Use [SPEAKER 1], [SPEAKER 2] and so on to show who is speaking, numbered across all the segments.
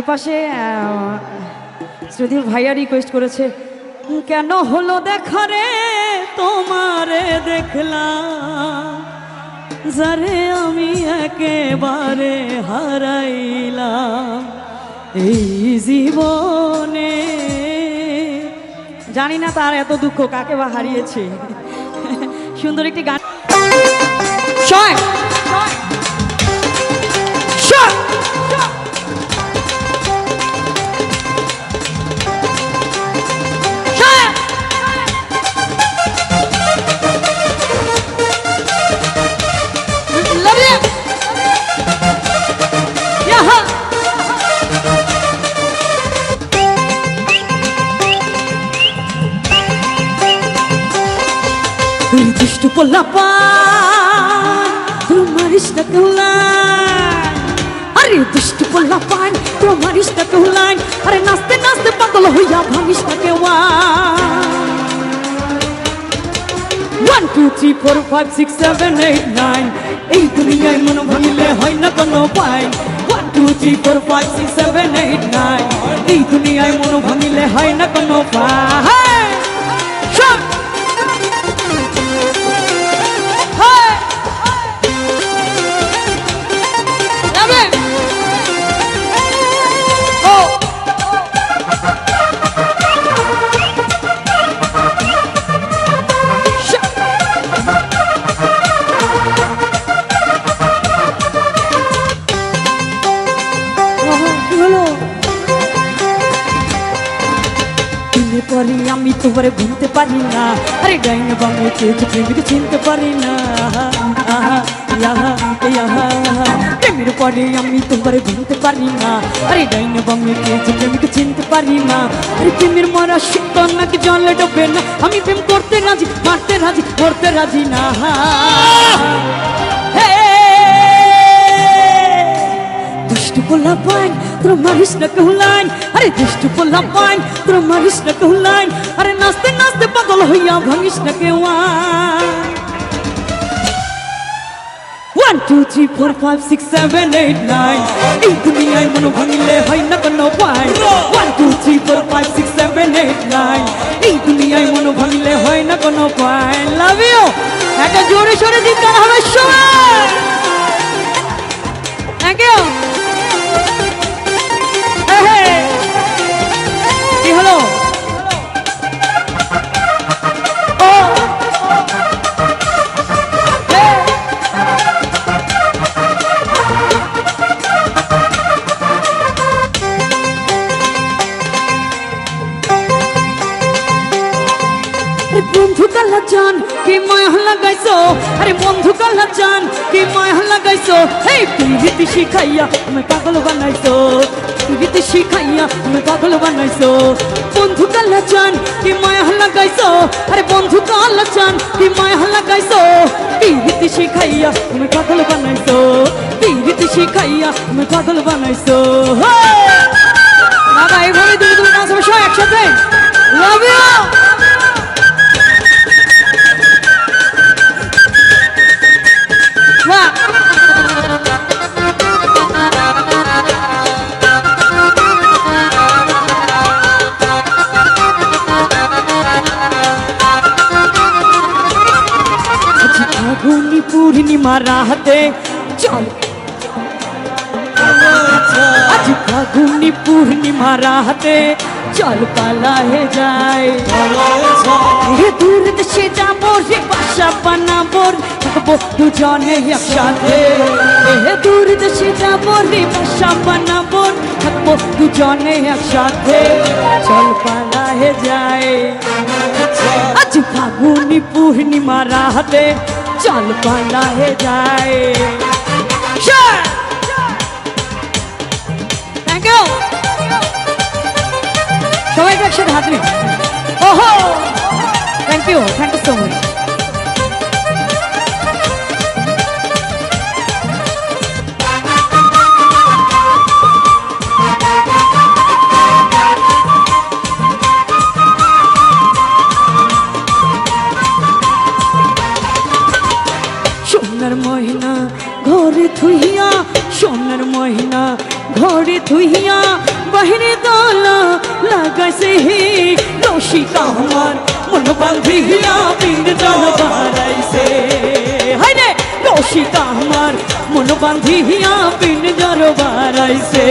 [SPEAKER 1] এপাশে যদি ভাইয়া রিকোয়েস্ট করেছে, কেন হলো দেখা রে? তোমারে দেখলাম, যারে আমি একেবারে হারাইলাম। এই জীবনে। জানি না তার এত দুঃখ কাকে বা হারিয়েছে। সুন্দর একটি গান। শয় দুষ্টু পোল্লা পান তোমার আরে দুষ্টু পোল্লা পান তোমার ইস্টা কেউলান আরে নাচতে নাচতে পাগল হইয়া ভাঙিস কেওয়ান one two three four five six seven eight nine এই দুনিয়ায় মন ভাঙিলে হয় না কোনো পাই one two three four five six seven eight nine এই দুনিয়ায় মন ভাঙিলে হয় না কোনো পাই পরে আমি তোমারে ভুলতে পারি না। আরে ডাইন বামে চেয়ে প্রেমিক চিনতে পারি না। প্রেমের পরে আমি তোমারে ভুলতে পারি না। আরে ডাইন বামে চেয়ে প্রেমিক চিনতে পারি না। আরে প্রেমের মরা সত্য নাকি জলে ডোবে না। আমি প্রেম করতে রাজি, মারতে রাজি করতে রাজি না। দুষ্টু পোলা পান তোর মারিস না কহুলাইন আরে দুষ্টু পোলা পান তোর মারিস না কহুলাইন আরে নাচতে নাচতে পাগল হইয়া ভাঙিস না কেওয়ান one two three four five six seven eight nine এই দুনিয়ায় মন ভাঙিলে হয় না কোনো পাই one two three four five six seven eight nine এই দুনিয়ায় মন ভাঙিলে হয় না কোনো পাই লাভ ইউ একটা জোরে সোরে দিতে হবে, সবাই। থ্যাংক ইউ আরে বন্ধু কাল্লা চান কি মায়া লাগাইছো? আরে বন্ধু কাল্লা চান কি মায়া লাগাইছো? এই প্রীতি শিখাইয়া তুমি পাগল বানাইছো। প্রীতি শিখাইয়া তুমি পাগল বানাইছো। বন্ধু কাল্লা চান কি মায়া লাগাইছো? আরে বন্ধু কাল্লা চান কি মায়া লাগাইছো? প্রীতি শিখাইয়া তুমি পাগল বানাইছো? প্রীতি শিখাইয়া তুমি পাগল বানাইছো? দাদা এইভাবে দুই দুই নাচ সবাই একসাথে। লাভ ইউ ফাগুনি পূর্ণিমা রাতে। চল। আজ ফাগুনি পূর্ণিমা রাতে চল পালা হে যায় হে দূর দেশে যাব রে বাসা বানাবো, থাকব দুজনে একসাথে। হে দূর দেশে যাব রে বাসা বানাবো, থাকব দুজনে একসাথে। চল পালা হে যায় আজ ফাগুনি পূর্ণিমা রাতে চল পালা হে যায় থ্যাংক ইউ সবাই একসাথে হাত ওহো! Thank you thank you so much সোনার মহিনা, ঘরে থুইয়া, সোনার মহিনা, ঘরে থুইয়া, বাহিরে দলা লাগাইছে হে রসিকা আমার মন বান্ধিয়া পিন জন বাড়াইছে। হাই রে রসিকা আমার মন বান্ধিয়া পিন জন বাড়াইছে।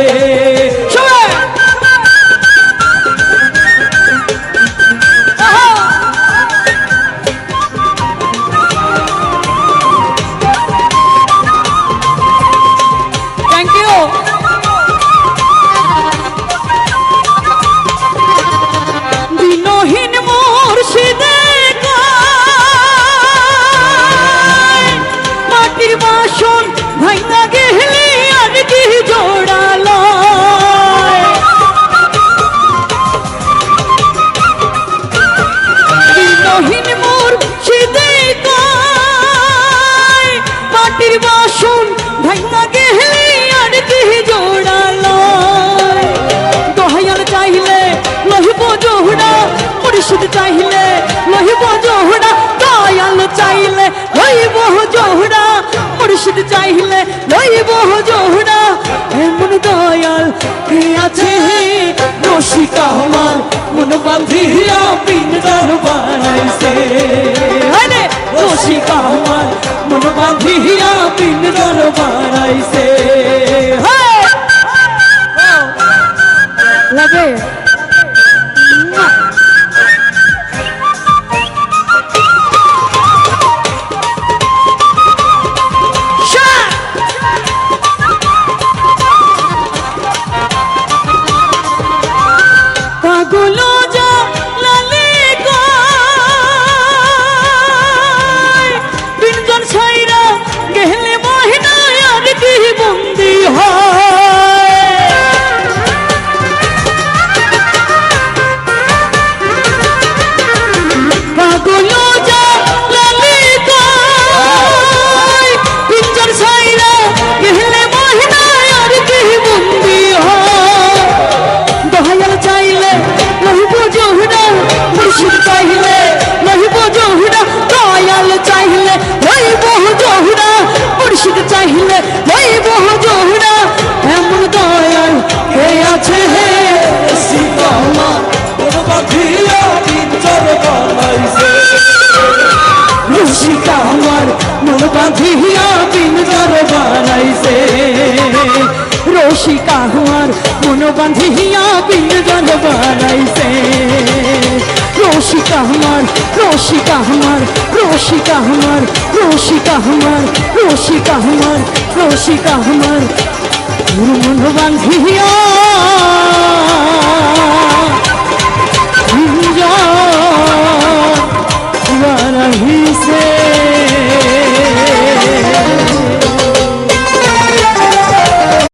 [SPEAKER 1] সবাই চাইলে লহিব জোহরা দয়াল চাইলে লহিব জোহরা মুর্শিদ চাইলে লহিব জোহরা এমন দয়াল কে আছে রসিকা আমার মন বান্ধিয়া পিন্ডার বানাইছে রসিকা আমার মন বান্ধিয়া পিন্ডার বানাইছে বেশি কাহুয়ার, মন বাঁধিয়া বিন দরবারাইছে রসিকা আমার রসিকা আমার রসিকা আমার রসিকা আমার রসিকা আমার রসিকা আমার মন বাঁধিয়া রহিছে